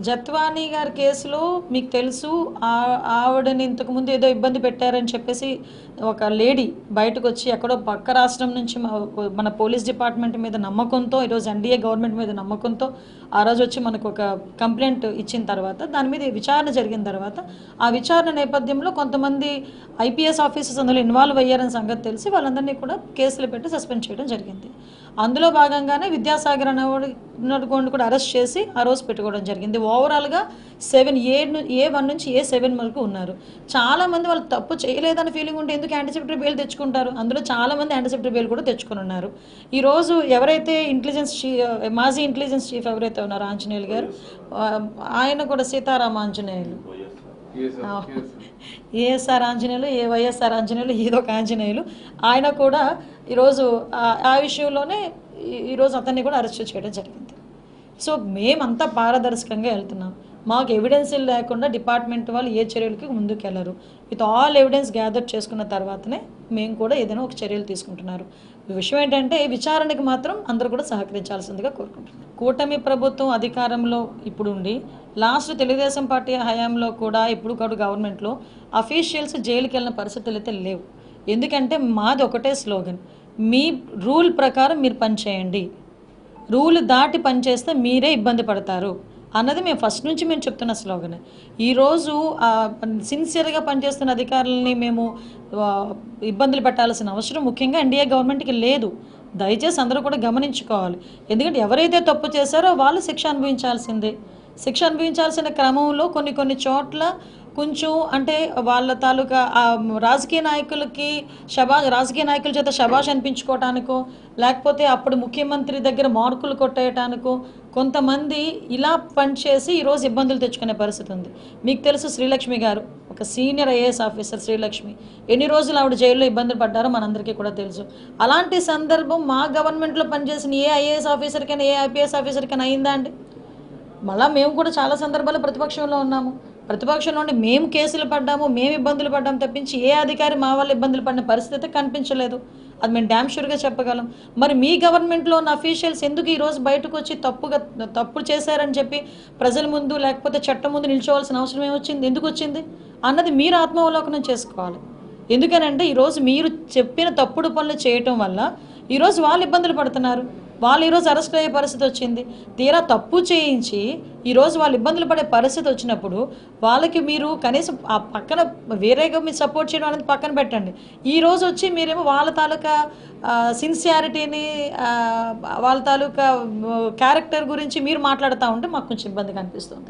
జత్వానీ గారి కేసులో మీకు తెలుసు ఆ- ఆవిడని ఇంతకుముందు ఏదో ఇబ్బంది పెట్టారని చెప్పేసి ఒక లేడీ బయటకు వచ్చి ఎక్కడో పక్క రాష్ట్రం నుంచి మా- మన పోలీస్ డిపార్ట్మెంట్ మీద నమ్మకంతో ఈరోజు ఎన్డీఏ గవర్నమెంట్ మీద నమ్మకంతో ఆ రోజు వచ్చి మనకు ఒక కంప్లైంట్ ఇచ్చిన తర్వాత దాని మీద విచారణ జరిగిన తర్వాత ఆ విచారణ నేపథ్యంలో కొంతమంది ఐపీఎస్ ఆఫీసర్స్ అందులో ఇన్వాల్వ్ అయ్యారని సంగతి తెలిసి వాళ్ళందరినీ కూడా కేసులు పెట్టి సస్పెండ్ చేయడం జరిగింది. అందులో భాగంగానే విద్యాసాగర్ అనేవాడు కూడా అరెస్ట్ చేసి ఆ రోజు పెట్టుకోవడం జరిగింది. ఓవరాల్గా సెవెన్ ఏ ఏ వన్ నుంచి ఏ సెవెన్ వరకు ఉన్నారు. చాలా మంది వాళ్ళు తప్పు చేయలేదని ఫీలింగ్ ఉంటే ఎందుకు యాంటిసిపేటరీ బెయిల్ తెచ్చుకుంటారు? అందులో చాలా మంది యాంటిసిపేటరీ బెయిల్ కూడా తెచ్చుకుని ఉన్నారు. ఈ రోజు ఎవరైతే ఇంటెలిజెన్స్ మాజీ ఇంటెలిజెన్స్ చీఫ్ ఎవరైతే ఉన్నారో ఆంజనేయులు గారు ఆయన కూడా సీతారామ ఆంజనేయులు. ఏఎస్ఆర్ ఆంజనేయులు ఏ వైఎస్ఆర్ ఆంజనేయులు ఏదో ఒక ఆంజనేయులు. ఆయన కూడా ఈరోజు ఆ- విషయంలోనే ఈరోజు అతన్ని కూడా అరెస్ట్ చేయడం జరిగింది. సో మేమంతా పారదర్శకంగా వెళ్తున్నాం. మాకు ఎవిడెన్స్ లేకుండా డిపార్ట్మెంట్ వాళ్ళు ఏ చర్యలకి ముందుకెళ్ళరు. విత్ ఆల్ ఎవిడెన్స్ గ్యాదర్ చేసుకున్న తర్వాతనే మేము కూడా ఏదైనా ఒక చర్యలు తీసుకుంటున్నారు. విషయం ఏంటంటే విచారణకి మాత్రం అందరూ కూడా సహకరించాల్సిందిగా కోరుకుంటున్నాం. కూటమి ప్రభుత్వం అధికారంలో ఇప్పుడు ఉండి లాస్ట్ తెలుగుదేశం పార్టీ హయాంలో కూడా ఇప్పుడు కూడా గవర్నమెంట్లో అఫీషియల్స్ జైలుకి వెళ్ళిన పరిస్థితులు అయితే లేవు. ఎందుకంటే మాది ఒకటే స్లోగన్ మీ రూల్ ప్రకారం మీరు పనిచేయండి రూల్ దాటి పనిచేస్తే మీరే ఇబ్బంది పడతారు. అన్నది మేము ఫస్ట్ నుంచి మేము చెప్తున్న స్లోగన్. ఈరోజు సిన్సియర్గా పనిచేస్తున్న అధికారులని మేము ఇబ్బందులు పెట్టాల్సిన అవసరం ముఖ్యంగా ఎన్డీఏ గవర్నమెంట్కి లేదు. దయచేసి అందరూ కూడా గమనించుకోవాలి. ఎందుకంటే ఎవరైతే తప్పు చేశారో వాళ్ళు శిక్ష అనుభవించాల్సిందే. శిక్ష అనుభవించాల్సిన క్రమంలో కొన్ని కొన్ని చోట్ల కొంచెం అంటే వాళ్ళ తాలూకా రాజకీయ నాయకులకి శబా రాజకీయ నాయకుల చేత శబాష్ అనిపించుకోవటానికో లేకపోతే అప్పుడు ముఖ్యమంత్రి దగ్గర మార్కులు కొట్టేయటానికో కొంతమంది ఇలా పనిచేసి ఈరోజు ఇబ్బందులు తెచ్చుకునే పరిస్థితి ఉంది. మీకు తెలుసు శ్రీలక్ష్మి గారు ఒక సీనియర్ ఐఏఎస్ ఆఫీసర్ శ్రీలక్ష్మి. ఎన్ని రోజులు ఆవిడ జైల్లో ఇబ్బందులు పడ్డారో మనందరికీ కూడా తెలుసు. అలాంటి సందర్భం మా గవర్నమెంట్లో పనిచేసిన ఏ ఐఏఎస్ ఆఫీసర్కైనా ఏ ఐపీఎస్ ఆఫీసర్కైనా అయిందా అండి? మళ్ళీ మేము కూడా చాలా సందర్భాల్లో ప్రతిపక్షంలో ఉన్నాము. ప్రతిపక్షం నుండి మేము కేసులు పడ్డాము మేము ఇబ్బందులు పడ్డాము తప్పించి ఏ అధికారి మా వాళ్ళు ఇబ్బందులు పడిన పరిస్థితి కనిపించలేదు. అది మేము డ్యామ్ షూర్గా చెప్పగలం. మరి మీ గవర్నమెంట్లో ఉన్న అఫీషియల్స్ ఎందుకు ఈరోజు బయటకు వచ్చి తప్పుగా తప్పు చేశారని చెప్పి ప్రజల ముందు లేకపోతే చట్టం ముందు నిల్చోవాల్సిన అవసరం ఏమొచ్చింది? ఎందుకు వచ్చింది? అన్నది మీరు ఆత్మావలోకనం చేసుకోవాలి. ఎందుకనంటే ఈరోజు మీరు చెప్పిన తప్పుడు పనులు చేయటం వల్ల ఈరోజు వాళ్ళు ఇబ్బందులు పడుతున్నారు. వాళ్ళు ఈరోజు అరెస్ట్ అయ్యే పరిస్థితి వచ్చింది. తీరా తప్పు చేయించి ఈరోజు వాళ్ళు ఇబ్బందులు పడే పరిస్థితి వచ్చినప్పుడు వాళ్ళకి మీరు కనీసం ఆ పక్కన వేరేగా మీరు సపోర్ట్ చేయడం అనేది పక్కన పెట్టండి. ఈరోజు వచ్చి మీరేమో వాళ్ళ తాలూకా సిన్సియారిటీని వాళ్ళ తాలూకా క్యారెక్టర్ గురించి మీరు మాట్లాడుతూ ఉంటే మాకు కొంచెం ఇబ్బందిగా అనిపిస్తుంది.